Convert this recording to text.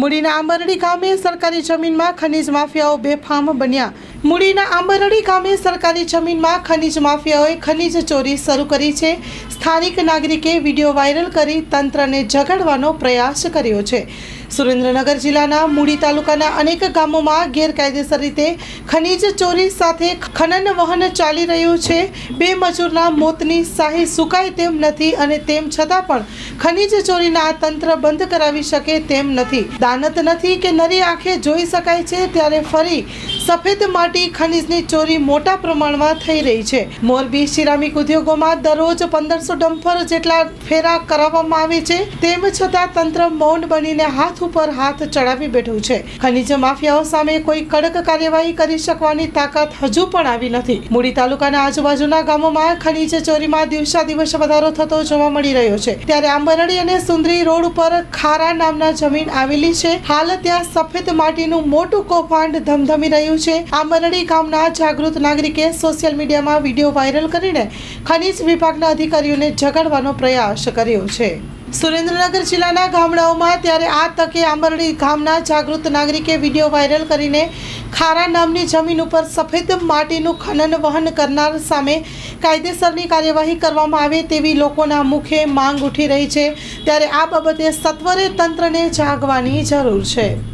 મૂડીના આંબરડી ગામે સરકારી જમીનમાં ખનીજ માફિયાઓ બેફામ બન્યા. મૂડીના આંબરડી ગામે સરકારી જમીનમાં ખનીજ માફિયાઓએ ખનીજ ચોરી શરૂ કરી છે. સ્થાનિક નાગરિકે વીડિયો વાયરલ કરી તંત્રને જગાડવાનો પ્રયાસ કર્યો છે. સુરેન્દ્રનગર જિલ્લાના મૂડી તાલુકાના અનેક ગામોમાં ગેરકાયદેસર રીતે ખનીજ ચોરી સાથે ખનન વહન ચાલી રહ્યું છે. બે મજૂરના મોતની શાહી સુકાય તેમ નથી અને તેમ છતાં પણ ખનીજ ચોરીના આ તંત્ર બંધ કરાવી શકે તેમ નથી. દાનત નથી કે નરી આંખે જોઈ શકાય છે, ત્યારે ફરી સફેદ માટી ખનીજની ચોરી મોટા પ્રમાણમાં થઈ રહી છે. મોરબી સિરામિક ઉદ્યોગોમાં દરરોજ પંદરસો ડમ્ફર જેટલા ફેરા કરાવવામાં આવે છે. તેમ છતાં તંત્ર મૌન બનીને હાથ ઉપર હાથ ચડાવી બેઠું છે. ખનીજ માફિયાઓ સામે કોઈ કડક કાર્યવાહી કરી શકવાની તાકાત હજુ પણ આવી નથી. મૂડી તાલુકાના આજુબાજુના ગામોમાં ખનીજ ચોરીમાં દિવસા દિવસ વધારો થતો જોવા મળી રહ્યો છે. ત્યારે આંબરડી અને સુંદરી રોડ ઉપર ખારા નામના જમીન આવેલી છે. હાલ ત્યાં સફેદ માટીનું મોટું કૌભાંડ ધમધમી રહ્યું છે. આંબરડી ગામના જાગૃત નાગરિકે સોશિયલ મીડિયામાં વીડિયો વાયરલ કરીને ખનીજ વિભાગના અધિકારીઓને જગાડવાનો પ્રયાસ કર્યો છે. સુરેન્દ્રનગર જિલ્લાના ગામડાઓમાં ત્યારે આ તકે આંબરડી ગામના જાગૃત નાગરિકે વીડિયો વાયરલ કરીને ખારા નામની જમીન ઉપર સફેદ માટીનું ખનન વહન કરનાર સામે કાયદેસરની કાર્યવાહી કરવામાં આવે તેવી લોકોના મુખે માંગ ઉઠી રહી છે. ત્યારે આ બાબતે સત્વરે તંત્રને જાગવાની જરૂર છે.